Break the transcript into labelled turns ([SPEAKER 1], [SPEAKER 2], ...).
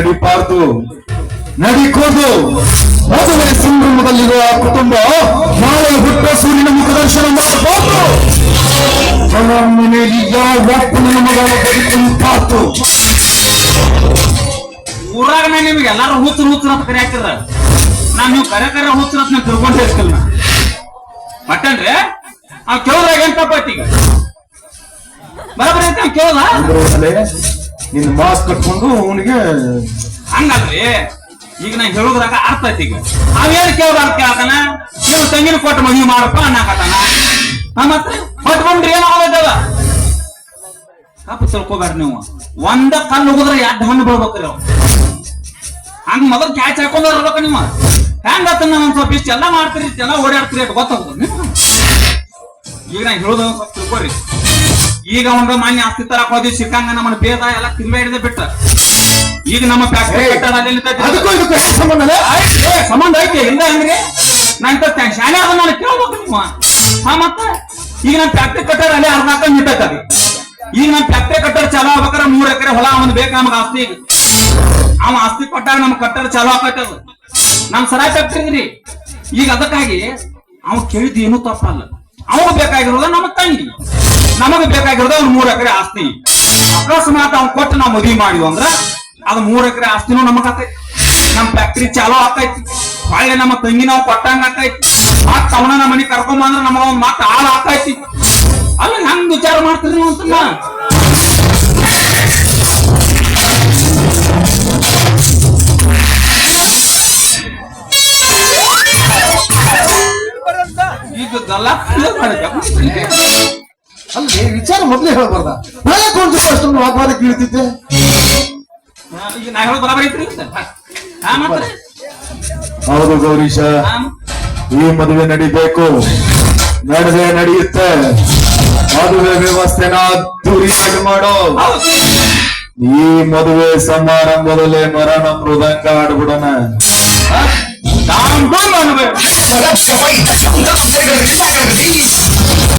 [SPEAKER 1] ನಡಿಬಾರ್ದು ನಡಿಕೋದು ಮದುವೆ ಸಂಭ್ರಮದಲ್ಲಿರುವ ಕುಟುಂಬ ನಾಳೆ ಹುಟ್ಟ ಸೂರ್ಯನ ಮುಖದರ್ಶನ ಮಾಡಬಾರ್ದು ಅವನ ಮನೆಯಲ್ಲಿ ಯಾವ ಒಪ್ಪನ ಮಗಳ ಬದುಕುಂಟಾತು?
[SPEAKER 2] ಊರಾಗ ನಾ ನಿಮ್ಗೆ ಎಲ್ಲಾರು ಹುಚ್ಚರು ಹುಚ್ಚರು ಅಂತ ಕರೆ ಹಾಕಿದ್ರ. ನಾನ್ ನೀವು ಕರೆ ಕರೆ ಹುಚ್ಚರು ಅಂತ ತಿಳ್ಕೊಂಡು ಇರ್ತಿಲ್ಲ ಮಟ್ಟನ್ರಿ ಆ ಕೇಳ್ದಾಗ ಏನ್ ತಪ್ಪಾಯ್ತು ಈಗ? ಬರಬರಿ ಅಂತ ಕೇಳದ?
[SPEAKER 1] ನಿನ್ನ ಮಾಸ್ಕ್ ಕಟ್ಕೊಂಡು ಅವನಿಗೆ
[SPEAKER 2] ಹಂಗಲ್ರಿ? ಈಗ ನಾ ಹೇಳುದ್ರಾಗ ಅರ್ಥ ಐತಿ ಈಗ. ಅವೇನು ಕೇಳ್ಬಾರ್ದು ಕೇಳ್ತಾನ ನೀವು ತಂಗಿನ ಕೊಟ್ಟು ಮದುವೆ ಮಾಡಪ್ಪ ಅನ್ನಕತ್ತಾನ? ಹಾ ಮತ್ತೆ? ಕೊಟ್ಕೊಂಡ್ರಿ ಏನಾಗೋದಲ್ಲ ತಪ್ಪು ತಿಳ್ಕೊಬೇಡ್ರಿ ನೀವು. ಒಂದ ಕಲ್ಲು ಹೋದ್ರೆ ಎರಡು ಹಣ್ಣು ಬೀಳ್ಬೇಕ್ರಿ ಅವ್ ಹಂಗ ಮೊದಲು ಕ್ಯಾಚ್ ಹಾಕೊಂಡ್ ನಿಮ್ಮ ನೀವು. ಹೆಂಗ ನಾನು ಒಂದ್ ಸ್ವಲ್ಪ ಇಷ್ಟ ಎಲ್ಲ ಮಾಡ್ತೀರಿ ಇಷ್ಟೆಲ್ಲ ಓಡಾಡ್ತೀರಿ ಗೊತ್ತಾಗ್ತದೆ. ಈಗ ನಾ ಹೇಳೋದು ತಿಳ್ಕೊರಿ. ಈಗ ಒಂದು ಮಾನ್ಯ ಆಸ್ತಿ ತರಕ್ ಹೋದಿ ಸಿಕ್ಕಂಗ ನಮ್ಮ ಬೇದ ಎಲ್ಲ ತಿರ್ವೆ ಹಿಡಿದ ಬಿಟ್ಟ ಈಗ ನಮ್ಮ ಫ್ಯಾಕ್ಟರಿ ಕಟ್ಟಡ ಅಲ್ಲಿ ನಿಂತೈತಿ.
[SPEAKER 1] ಅದಕ್ಕೂ ಇದಕ್ಕೂ ಏನ್ ಸಂಬಂಧ ಇಲ್ಲ?
[SPEAKER 2] ಏ, ಸಂಬಂಧ ಐತಿ ಇಲ್ಲ ಅಂದ್ರೆ ನಾ ಇಂತ ತ್ಯಾ- ಶಾಲೆ ಅದ ನಾನು ಕೇಳ್ಬೇಕು ನೀವು. ಹಾ ಮತ್ತ? ಈಗ ನಮ್ಮ ಫ್ಯಾಕ್ಟರಿ ಕಟ್ಟಡ ಅಲ್ಲಿ ಅರ್ಧ ಹಾಕೊಂಡ್ ನಿಂತೈತಿ ಅದು. ಈಗ ನಮ್ ಫ್ಯಾಕ್ಟರಿ ಕಟ್ಟಡ ಚಾಲೂ ಆಗ್ಬೇಕಾದ್ರೆ ಮೂರ್ ಎಕರೆ ಹೊಲ ಅವನ್ ಬೇಕು ನಮಗ ಆಸ್ತಿ ಈಗ. ಅವ ಆಸ್ತಿ ಕೊಟ್ಟಾಗ ನಮ್ ಕಟ್ಟಡ ಚಾಲೂ ಆಕೈತಿ ಅದು. ನಮ್ ಸರ ಫ್ಯಾಕ್ಟರಿ ರೀ. ಈಗ ಅದಕ್ಕಾಗಿ ಅವ ಕೇಳಿದ್ ಏನು ತಪ್ಪಲ್ಲ. ಅವನು ಬೇಕಾಗಿರೋದ ನಮ್ಮ ತಂಗಿ. ನಮಗ ಬೇಕಾಗಿರೋದು ಒಂದು ಮೂರ್ ಎಕರೆ ಆಸ್ತಿ. ಅಕಸ್ಮಾತ್ ಅವ್ನ್ ಕೊಟ್ಟು ನಾವು ಮದುವೆ ಮಾಡಿವ್ ಅಂದ್ರ ಅದು ಮೂರ್ ಎಕರೆ ಆಸ್ತಿನೂ ನಮಗ ಆತೈತಿ ನಮ್ ಫ್ಯಾಕ್ಟ್ರಿ ಚಾಲೋ ಆಕೈತಿ ಬಾಳೆ ನಮ್ಮ ತಂಗಿ ನಾವು ಕೊಟ್ಟಂಗ ಆಕೈತಿ ಮತ್ತ ಅವನ ನಮ್ಮ ಮನಿ ಕರ್ಕೊಂಬ ಅಂದ್ರ ನಮಗ ಒಂದ್ ಮತ್ತ ಹಾಳ ಆಕೈತಿ ಅಲ್ಲ ಹಂಗ್ ವಿಚಾರ ಮಾಡ್ತೀರಿ ನೀವು ಅಂತ. ಗಲ್ಲ ಈಗ ಗಲ್ಲ
[SPEAKER 1] ಅಲ್ಲಿ ವಿಚಾರ ಮೊದ್ಲೇ ಹೇಳ್ಬಾರ್ದ. ನಾಳೆ ಕೊಂಚ ಅಷ್ಟೊಂದು ವಾಗ್ವಾದ ಕೀಳ್ತಿದ್ದೆ.
[SPEAKER 2] ಈಗ ನಾ ಹೇಳೋದು ಬರಾಬರಿ ಐತ್ರಿ ಹಾ ಮತ್ತೆ?
[SPEAKER 1] ಹೌದು ಗೌರೀಶ. ಈ ಮದುವೆ ನಡಿಬೇಕು. ನಡೆದೇ ನಡೆಯುತ್ತೆ. ಮದುವೆ ವ್ಯವಸ್ಥೆನ ಅದ್ದೂರಿಯಾಗಿ ಮಾಡೋ. ಈ ಮದುವೆ ಸಮಾರಂಭದಲ್ಲೇ ಮರಣ ಮೃದಂಗ ಆಡ್ಬಿಡೋಣ.